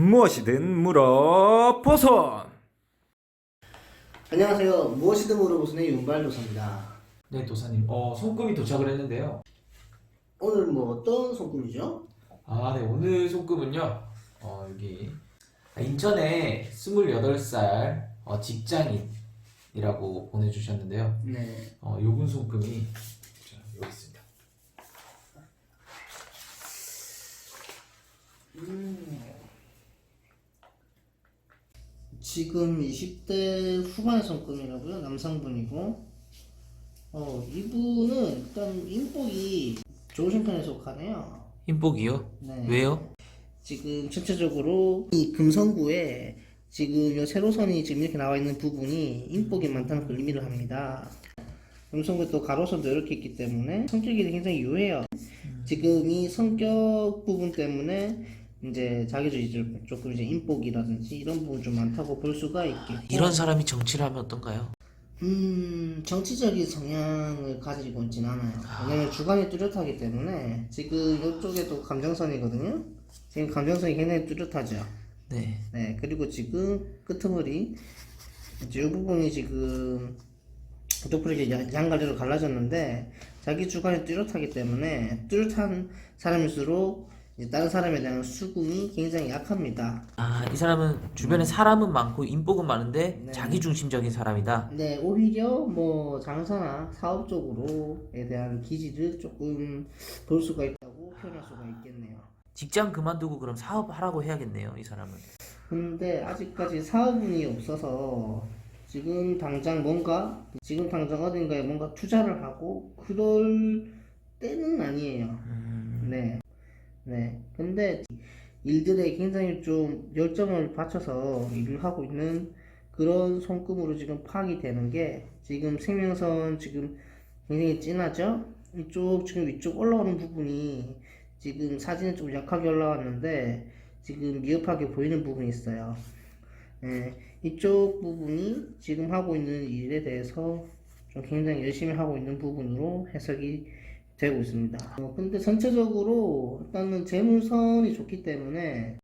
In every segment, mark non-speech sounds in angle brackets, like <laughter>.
무엇이든 물어보소. 안녕하세요. 무엇이든 물어보선의 윤발도사입니다. 네, 도사님. 어, 손금이 도착을 했는데요. 오늘 뭐 어떤 손금이죠? 아, 네, 오늘 손금은요. 어, 여기 아, 인천에 28살 어, 직장인이라고 보내주셨는데요. 네. 어, 요분 손금이 자, 여기 있습니다. 지금 20대 후반 손금이라고요. 남성분이고. 어, 이분은 일단 인복이 좋으신 편에 속하네요. 인복이요? 네. 왜요? 지금 전체적으로 이 금성구에 지금 요 세로선이 지금 이렇게 나와 있는 부분이 인복이 많다는 걸 의미를 합니다. 금성구에 또 가로선도 이렇게 있기 때문에 성격이 굉장히 유해요. 지금 이 성격 부분 때문에 이제 자기주의 조금 이제 인복이라든지 이런 부분 좀 많다고 볼 수가 있겠고 이런 사람이 정치를 하면 어떤가요? 음, 정치적인 성향을 가지고 있진 않아요. 왜냐면 주관이 뚜렷하기 때문에 지금 이쪽에도 감정선이거든요. 지금 감정선이 굉장히 뚜렷하죠. 네. 네, 그리고 지금 끄트머리 이제 이 부분이 지금 옆으로 이제 양- 양가리로 갈라졌는데 자기 주관이 뚜렷하기 때문에 뚜렷한 사람일수록 다른 사람에 대한 수긍이 굉장히 약합니다. 아, 이 사람은 주변에 사람은 많고 인복은 많은데 네. 자기 중심적인 사람이다. 네, 오히려 뭐 장사나 사업 쪽으로에 대한 기질을 조금 볼 수가 있다고 표현할 수가 있겠네요. 직장 그만두고 그럼 사업하라고 해야겠네요, 이 사람은. 근데 아직까지 사업운이 없어서 지금 당장 뭔가 지금 당장 어딘가에 뭔가 투자를 하고 그럴 때는 아니에요. 네. 네. 근데 일들에 굉장히 좀 열정을 바쳐서 일을 하고 있는 그런 손금으로 지금 파악이 되는 게 지금 생명선 지금 굉장히 진하죠? 이쪽 지금 위쪽 올라오는 부분이 지금 사진은 좀 약하게 올라왔는데 지금 미흡하게 보이는 부분이 있어요. 예, 이쪽 부분이 지금 하고 있는 일에 대해서 좀 굉장히 열심히 하고 있는 부분으로 해석이 되고 있습니다. 어, 근데 전체적으로 일단은 재물선이 좋기 때문에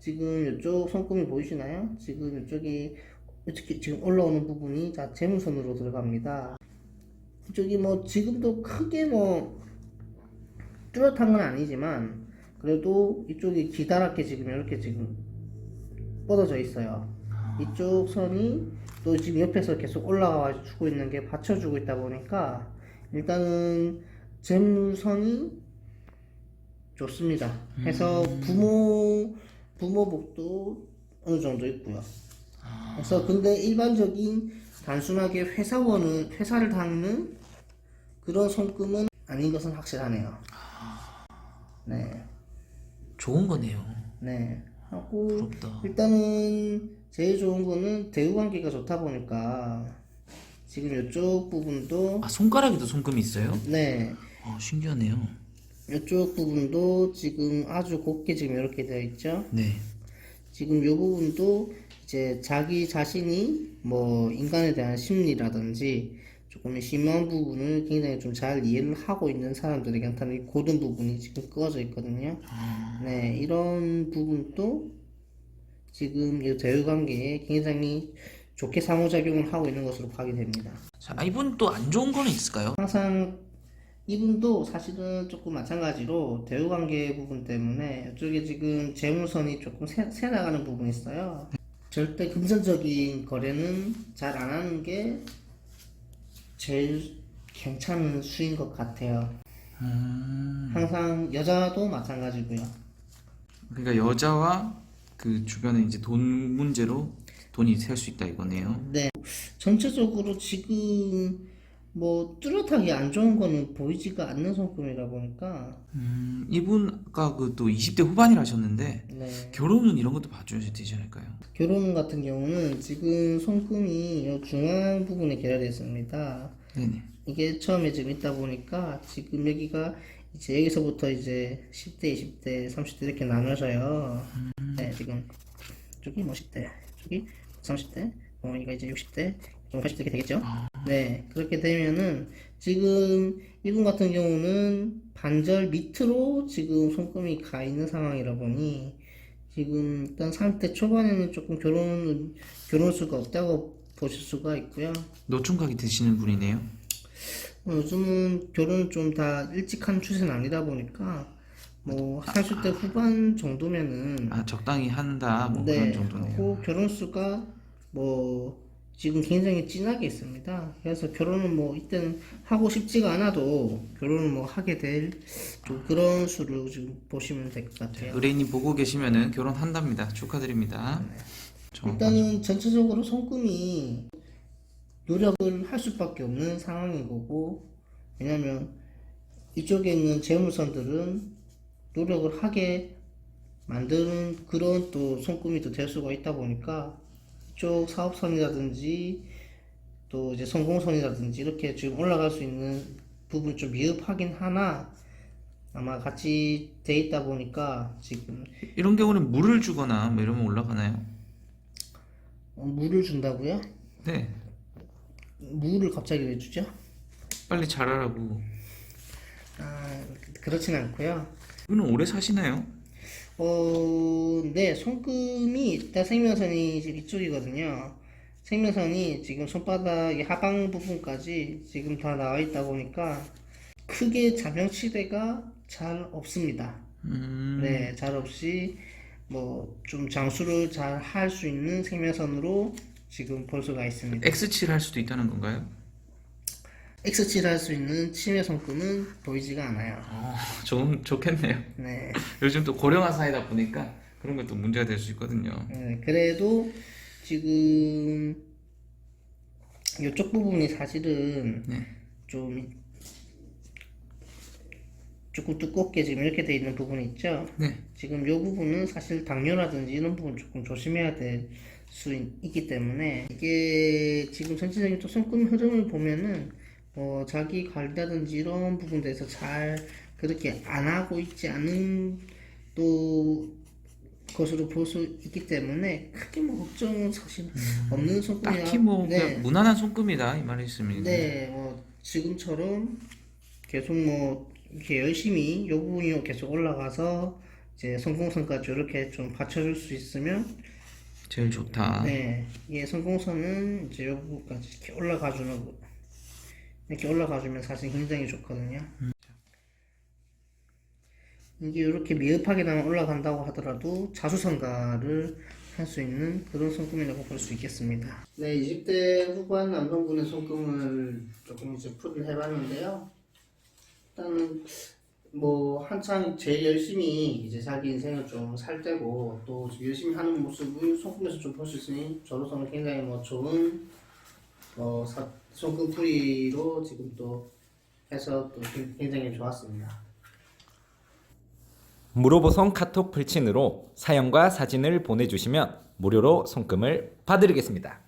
지금 이쪽 손금이 보이시나요? 지금 이쪽이 이렇게 지금 올라오는 부분이 자 재물선으로 들어갑니다. 이쪽이 뭐 지금도 크게 뭐 뚜렷한 건 아니지만 그래도 이쪽이 기다랗게 지금 이렇게 지금 뻗어져 있어요. 이쪽 선이 또 지금 옆에서 계속 올라와 주고 있는 게 받쳐주고 있다 보니까 일단은 재물선이 좋습니다. 해서 부모 부모복도 어느 정도 있고요. 그래서 근데 일반적인 단순하게 회사원은 회사를 닦는 그런 손금은 아닌 것은 확실하네요. 네, 좋은 거네요. 네 하고 부럽다. 일단은 제일 좋은 거는 대우 관계가 좋다 보니까 지금 이쪽 부분도 아, 손가락에도 손금이 있어요? 네 아, 신기하네요. 이쪽 부분도 지금 아주 곱게 지금 이렇게 되어 있죠. 네. 지금 이 부분도 이제 자기 자신이 뭐 인간에 대한 심리라든지 조금 심한 부분을 굉장히 좀 잘 이해를 하고 있는 사람들에게한테는 이 고든 부분이 지금 꺼져 있거든요. 네, 이런 부분도 지금 이 대우 관계에 굉장히 좋게 상호작용을 하고 있는 것으로 파악이 됩니다. 자, 아, 이분 또 안 좋은 거는 있을까요? 항상 이분도 사실은 조금 마찬가지로 대우 관계 부분 때문에 이쪽에 지금 재무선이 조금 새, 새 나가는 부분이 있어요. 절대 금전적인 거래는 잘 안 하는 게 제일 괜찮은 수인 것 같아요. 음. 항상 여자도 마찬가지고요. 그러니까 여자와 그 주변에 이제 돈 문제로 돈이 셀 수 있다 이거네요. 네. 전체적으로 지금 뭐 뚜렷하게 안 좋은 거는 보이지가 않는 손금이라 보니까 음, 이분 아까 그 또 20대 후반이라 하셨는데 네. 결혼은 이런 것도 봐줘야 되지 않을까요? 결혼 같은 경우는 지금 손금이 요 중앙 부분에 결여되어 있습니다. 네네. 이게 처음에 지금 있다 보니까 지금 여기가 이제 여기서부터 이제 10대, 20대, 30대 이렇게 나눠져요. 네, 지금 저기 뭐 10대, 저기 30대, 어, 이거 이제 60대, 80대 이렇게 되겠죠? 네, 그렇게 되면은 지금 이분 같은 경우는 반절 밑으로 지금 손금이 가 있는 상황이라 보니 지금 일단 30대 초반에는 조금 결혼 결혼 수가 없다고 보실 수가 있고요. 노총각이 드시는 분이네요. 어, 요즘은 결혼 좀다 일찍 하는 추세는 아니다 보니까 뭐 30대 후반 정도면은 아 적당히 한다 뭐 네, 그런 정도네요. 하고 결혼 수가 뭐 지금 굉장히 진하게 있습니다. 그래서 결혼은 뭐 이때는 하고 싶지가 않아도 결혼을 뭐 하게 될좀 그런 수로 지금 보시면 될 것 같아요. 의뢰인이 보고 계시면은 결혼한답니다. 축하드립니다. 저 일단은 전체적으로 손금이 노력을 할 수밖에 없는 상황인 거고 왜냐면 이쪽에 있는 재무선들은 노력을 하게 만드는 그런 또 손금이 또 될 수가 있다 보니까 이쪽 사업선이라든지 또 이제 성공선이라든지 이렇게 지금 올라갈 수 있는 부분 좀 미흡하긴 하나 아마 같이 돼 있다 보니까 지금 이런 경우는 물을 주거나 뭐 이러면 올라가나요? 어, 물을 준다고요? 네. 물을 갑자기 왜 주죠? 빨리 자라라고. 아, 그렇진 않고요. 이분은 오래 사시나요? 어, 네, 손금이 일단 생명선이 이제 이쪽이거든요. 생명선이 지금 손바닥의 하방 부분까지 지금 다 나와 있다 보니까 크게 자명치대가 잘 없습니다. 음, 네, 잘 없이 뭐 좀 장수를 잘 할 수 있는 생명선으로 지금 볼 수가 있습니다. X7 할 수도 있다는 건가요? X7 할수 있는 치매 손금은 보이지가 않아요. 어, 좋은 좋겠네요. 네. <laughs> 요즘 또 고령화 사회다 보니까 그런 것도 문제가 될 수 있거든요. 네, 그래도 지금 이쪽 부분이 사실은 네. 좀 조금 두껍게 지금 이렇게 돼 있는 부분이 있죠. 네. 지금 이 부분은 사실 당뇨라든지 이런 부분 조금 조심해야 될 수 있기 때문에 이게 지금 전체적인 또 손금 흐름을 보면은 뭐 자기 관리라든지 이런 부분들에서 잘 그렇게 안 하고 있지 않은 또 것으로 볼 수 있기 때문에 크게 뭐 걱정은 사실 없는 손금이라 딱히 뭐 네. 무난한 손금이다 이 말이십니다. 네, 뭐 지금처럼 계속 뭐 이렇게 열심히 요 부분이 계속 올라가서 이제 성공선까지 이렇게 좀 받쳐줄 수 있으면 제일 좋다. 네, 이게 성공선은 이제 요 부분까지 이렇게 올라가주는 거 이렇게 올라가주면 사실 굉장히 좋거든요. 이게 이렇게 미흡하게나마 올라간다고 하더라도 자수성가를 할 수 있는 그런 손금이라고 볼 수 있겠습니다. 네, 20대 후반 남성분의 손금을 조금 이제 풀이를 해봤는데요. 일단은 뭐 한창 제일 열심히 이제 자기 인생을 좀 살 때고 또 열심히 하는 모습을 손금에서 좀 볼 수 있으니 저로서는 굉장히 뭐 좋은 어 사, 손금 풀이로 지금 또 해서 또 굉장히 좋았습니다. 무로보성 카톡 불친으로 사연과 사진을 보내주시면 무료로 손금을 봐드리겠습니다.